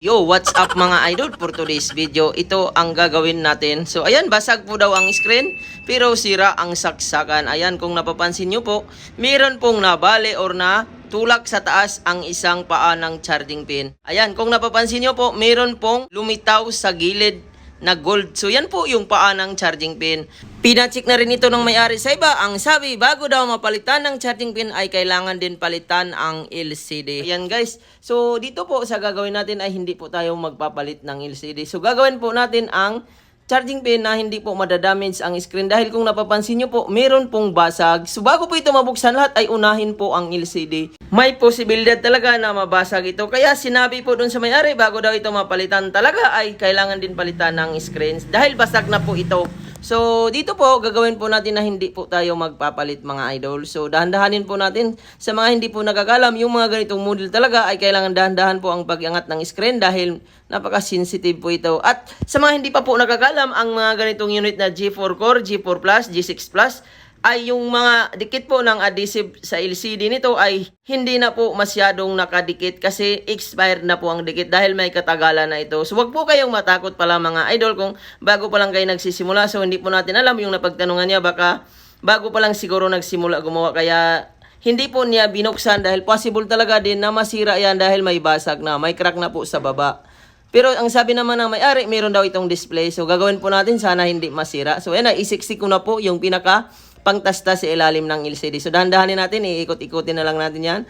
Yo, what's up mga idol? For today's video, ito ang gagawin natin. So ayan, basag po daw ang screen, pero sira ang saksakan. Ayan, kung napapansin nyo po, meron pong nabali or na tulak sa taas ang isang paa ng charging pin. Ayan, kung napapansin nyo po, meron pong lumitaw sa gilid na gold. So yan po yung paa ng charging pin. Pinacheck na rin ito ng may-ari sa iba. Ang sabi, bago daw mapalitan ng charging pin ay kailangan din palitan ang LCD. Yan guys. So dito po sa gagawin natin ay hindi po tayo magpapalit ng LCD. So gagawin po natin ang charging pin na hindi po madadamage ang screen dahil kung napapansin nyo po, meron pong basag. So bago po ito mabuksan lahat ay unahin po ang LCD. May posibilidad talaga na mabasag ito. Kaya sinabi po dun sa may-ari bago daw ito mapalitan talaga ay kailangan din palitan ng screens dahil basag na po ito. So, dito po, gagawin po natin na hindi po tayo magpapalit mga idol. So, dahan-dahanin po natin sa mga hindi po nagagalam, yung mga ganitong model talaga ay kailangan dahan-dahan po ang pag-angat ng screen dahil napaka-sensitive po ito. At sa mga hindi pa po nagagalam, ang mga ganitong unit na G4 Core, G4 Plus, G6 Plus, ay yung mga dikit po ng adhesive sa LCD nito ay hindi na po masyadong nakadikit kasi expired na po ang dikit dahil may katagalan na ito. So wag po kayong matakot pala mga idol kung bago pa lang kayo nagsisimula so hindi po natin alam yung napagtanungan niya baka bago pa lang siguro nagsimula gumawa kaya hindi po niya binuksan dahil possible talaga din na masira yan dahil may basag na, may crack na po sa baba. Pero ang sabi naman ng may-ari, meron daw itong display. So gagawin po natin, sana hindi masira. So ayan na, ko na po yung pinaka pangtasta sa ilalim ng LCD. So dahan-dahanin natin, iikot-ikotin na lang natin yan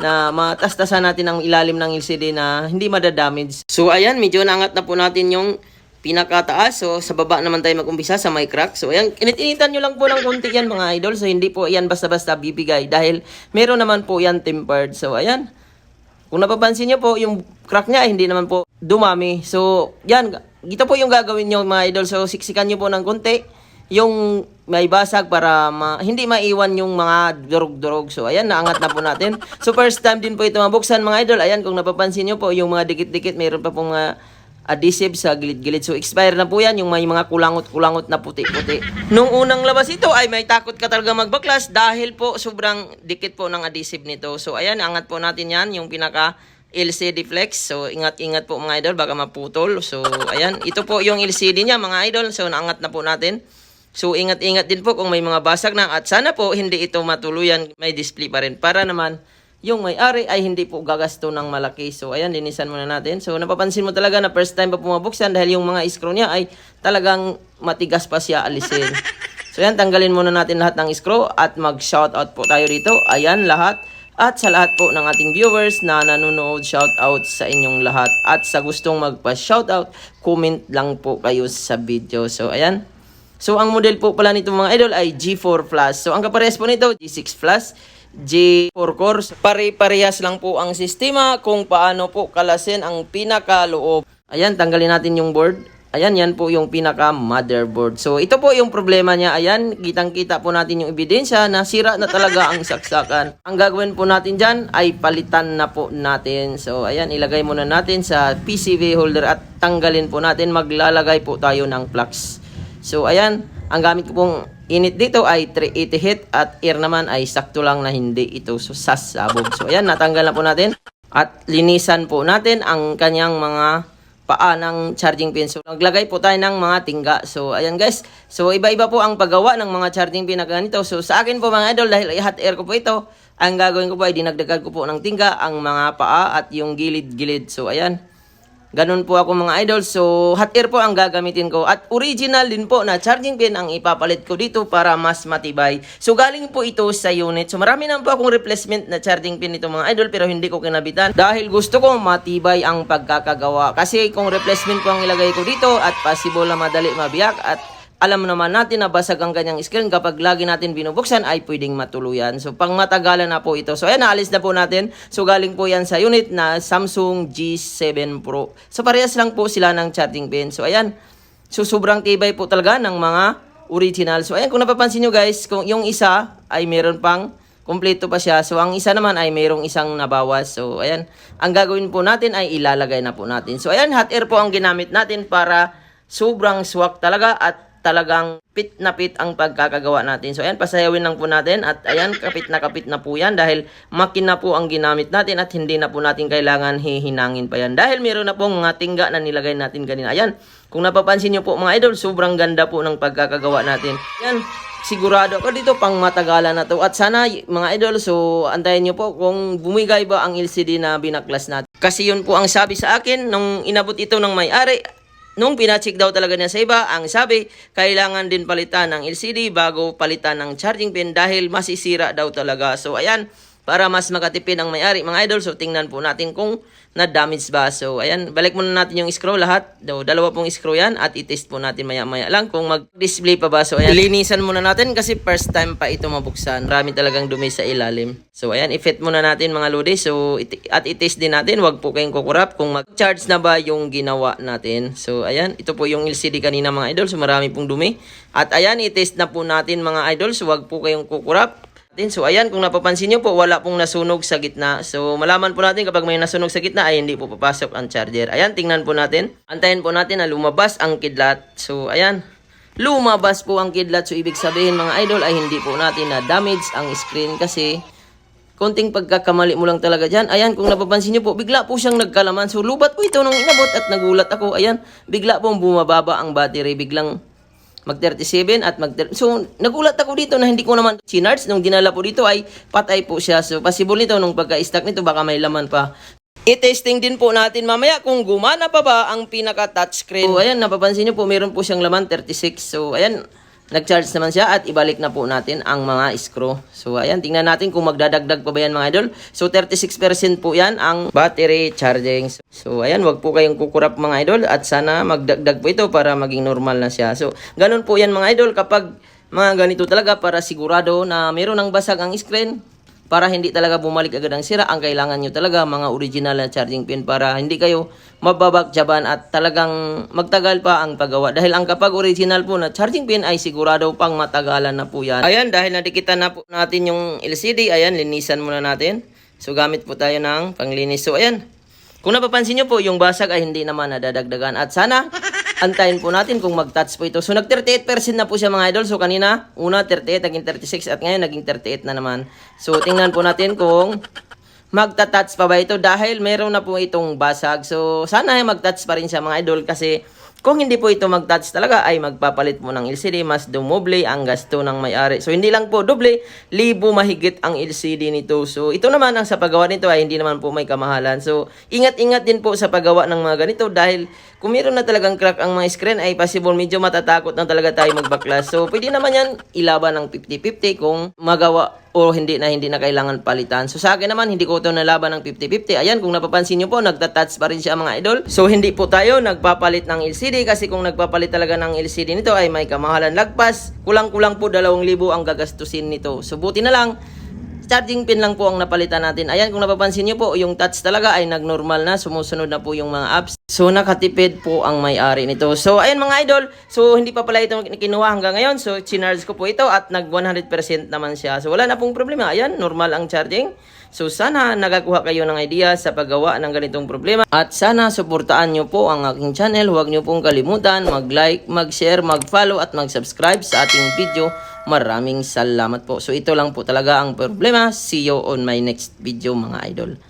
na matastasan natin ang ilalim ng LCD na hindi madadamage. So ayan, medyo naangat na po natin yung pinakataas. So sa baba naman tayo mag-umpisa sa may crack. So ayan, init-initan nyo lang po ng konti yan mga idol. So hindi po yan basta-basta bibigay dahil meron naman po yan tempered. So ayan, kung napapansin nyo po, yung crack niya hindi naman po dumami. So, yan, ito po yung gagawin nyo mga idol. So, siksikan nyo po ng konti yung may basag para ma- hindi maiwan yung mga durog-durog. So, ayan, naangat na po natin. So, first time din po ito mabuksan mga idol. Ayan, kung napapansin nyo po, yung mga dikit-dikit, mayroon pa pong mga adhesive sa gilid-gilid. So, expire na po yan, yung may mga kulangot-kulangot na puti-puti. Nung unang labas ito ay may takot ka talaga magbaklas dahil po sobrang dikit po ng adhesive nito. So, ayan, angat po natin yan, yung pinaka LCD flex. So, ingat-ingat po mga idol, baka maputol. So, ayan, ito po yung LCD niya mga idol. So, naangat na po natin. So, ingat-ingat din po kung may mga basag na at sana po hindi ito matuluyan, may display pa rin para naman yung may-ari ay hindi po gagasto ng malaki. So, ayan, linisan muna natin. So, napapansin mo talaga na first time pa pumabuksan dahil yung mga screw niya ay talagang matigas pa siya alisin. So, ayan, tanggalin muna natin lahat ng screw at mag-shoutout po tayo dito. Ayan, lahat. At sa lahat po ng ating viewers na nanonood, shoutout sa inyong lahat. At sa gustong magpa-shoutout, comment lang po kayo sa video. So, ayan. So, ang model po pala nito mga idol ay G4 Plus. So, ang kapares po nito, G6 Plus, G4 Core. Pare-parehas lang po ang sistema kung paano po kalasin ang pinakaloob. Ayan, tanggalin natin yung board. Ayan, yan po yung pinaka motherboard. So, ito po yung problema niya. Ayan, kitang-kita po natin yung ebidensya na sira na talaga ang saksakan. Ang gagawin po natin dyan ay palitan na po natin. So, ayan, ilagay muna natin sa PCV holder at tanggalin po natin. Maglalagay po tayo ng plugs. So, ayan, ang gamit ko pong init dito ay 380 heat at air naman ay sakto lang na hindi ito sasabog. So, ayan, natanggal na po natin. At linisan po natin ang kanyang mga paa ng charging pin. So, naglagay po tayo ng mga tingga. So, ayan guys. So, iba-iba po ang paggawa ng mga charging pin na ganito. So, sa akin po mga idol, dahil hot air ko po ito, ang gagawin ko po ay dinagdagan ko po ng tingga ang mga paa at yung gilid-gilid. So, ayan. Ganun po ako mga idol. So, hot air po ang gagamitin ko. At original din po na charging pin ang ipapalit ko dito para mas matibay. So, galing po ito sa unit. So, marami naman po akong replacement na charging pin nito mga idol pero hindi ko kinabitan. Dahil gusto ko matibay ang pagkakagawa. Kasi kung replacement ko ang ilagay ko dito at possible na madali mabiyak at alam naman natin na basag ang kanyang screen kapag lagi natin binubuksan ay pwedeng matuluyan. So, pang matagalan na po ito. So, ayan, naalis na po natin. So, galing po yan sa unit na Samsung G7 Pro. So, parehas lang po sila ng charging pin. So, ayan. So, sobrang tibay po talaga ng mga original. So, ayan, kung napapansin nyo guys, kung yung isa ay meron pang kompleto pa siya. So, ang isa naman ay mayroong isang nabawas. So, ayan, ang gagawin po natin ay ilalagay na po natin. So, ayan, hot air po ang ginamit natin para sobrang swak talaga at talagang pit na pit ang pagkakagawa natin. So ayan, pasayawin lang po natin at ayan, kapit na kapit na po yan dahil makina po ang ginamit natin at hindi na po natin kailangan hihinangin pa yan. Dahil meron na pong mga tingga na nilagay natin kanina. Ayan, kung napapansin nyo po mga idol, sobrang ganda po ng pagkakagawa natin. Ayan, sigurado ako dito pang matagalan na to. At sana mga idol, so antayin nyo po kung bumigay ba ang LCD na binaklas natin. Kasi yun po ang sabi sa akin nung inabot ito ng may-ari. Nung pinacheck daw talaga niya sa iba, ang sabi, kailangan din palitan ng LCD bago palitan ng charging pin dahil masisira daw talaga. So ayan, para mas makatipid ang may-ari mga idol. So tingnan po natin kung na-damage ba. So ayan, balik muna natin yung screw lahat. Do, dalawa pong screw yan at i-test po natin maya-maya lang kung mag-display pa ba. So ayan, linisan muna natin kasi first time pa ito mabuksan. Marami talagang dumi sa ilalim. So ayan, i-fit muna natin mga lodi. So it- at i-test din natin, wag po kayong kukurap kung mag-charge na ba yung ginawa natin. So ayan, ito po yung LCD kanina mga idol. So marami pong dumi. At ayan, i-test na po natin mga idol. So wag po kayong kukurap. Din. So ayan, kung napapansin nyo po, wala pong nasunog sa gitna. So malaman po natin kapag may nasunog sa gitna ay hindi po papasok ang charger. Ayan, tingnan po natin. Antayin po natin na lumabas ang kidlat. So ayan, lumabas po ang kidlat. So ibig sabihin mga idol ay hindi po natin na damage ang screen kasi konting pagkakamali mo lang talaga dyan. Ayan, kung napapansin nyo po, bigla po siyang nagkalaman. So, lubat po ito nung inabot at nagulat ako. Ayan, bigla pong bumababa ang battery. Biglang mag 37 at mag So, nagulat ako dito na hindi ko naman sinards. Nung dinala po dito ay patay po siya. So, possible nito nung pagka-stack nito baka may laman pa. I-testing din po natin mamaya kung gumana pa ba ang pinaka-touchscreen. So, ayan, napapansin nyo po, meron po siyang laman 36. So, ayan, Nag-charge naman siya at ibalik na po natin ang mga screw. So ayan, tingnan natin kung magdadagdag pa ba yan mga idol. So 36% po yan ang battery charging. So ayan, wag po kayong kukurap mga idol at sana magdagdag po ito para maging normal na siya. So ganun po yan mga idol kapag mga ganito talaga para sigurado na meron ng basag ang screen para hindi talaga bumalik agad ang sira, ang kailangan nyo talaga mga original na charging pin para hindi kayo mababakjaban at talagang magtagal pa ang paggawa. Dahil ang kapag original po na charging pin ay sigurado pang matagalan na po yan. Ayan, dahil nadikitan na po natin yung LCD, ayan, linisan muna natin. So gamit po tayo ng panglinis. So ayan, kung napapansin nyo po, yung basag ay hindi naman nadadagdagan. At sana, antayin po natin kung mag-touch po ito. So, nag-38% na po siya mga idol. So, kanina, una 38, naging 36, at ngayon naging 38 na naman. So, tingnan po natin kung magta-touch pa ba ito dahil meron na po itong basag. So, sana ay mag-touch pa rin siya mga idol kasi kung hindi po ito mag-touch talaga ay magpapalit mo ng LCD, mas dumoble ang gasto ng may-ari. So hindi lang po doble, libo mahigit ang LCD nito. So ito naman ang sa paggawa nito ay hindi naman po may kamahalan. So ingat-ingat din po sa paggawa ng mga ganito dahil kung meron na talagang crack ang mga screen ay possible medyo matatakot na talaga tayo magbaklas. So pwede naman yan ilaban ng 50-50 kung magawa o hindi na hindi na kailangan palitan. So sa akin naman, hindi ko ito nalaban ng 50-50. Ayan, kung napapansin nyo po, nagtatouch pa rin siya mga idol. So hindi po tayo nagpapalit ng LCD kasi kung nagpapalit talaga ng LCD nito ay may kamahalan lagpas. Kulang-kulang po 2,000 ang gagastusin nito. So buti na lang, charging pin lang po ang napalitan natin. Ayan, kung napapansin nyo po, yung touch talaga ay nagnormal na. Sumusunod na po yung mga apps. So, nakatipid po ang may-ari nito. So, ayan mga idol. So, hindi pa pala ito kinuha hanggang ngayon. So, chinarge ko po ito at nag 100% naman siya. So, wala na pong problema. Ayan, normal ang charging. So, sana nagakuha kayo ng idea sa paggawa ng ganitong problema. At sana suportaan nyo po ang aking channel. Huwag nyo pong kalimutan mag-like, mag-share, mag-follow at mag-subscribe sa ating video. Maraming salamat po. So, ito lang po talaga ang problema. See you on my next video mga idol.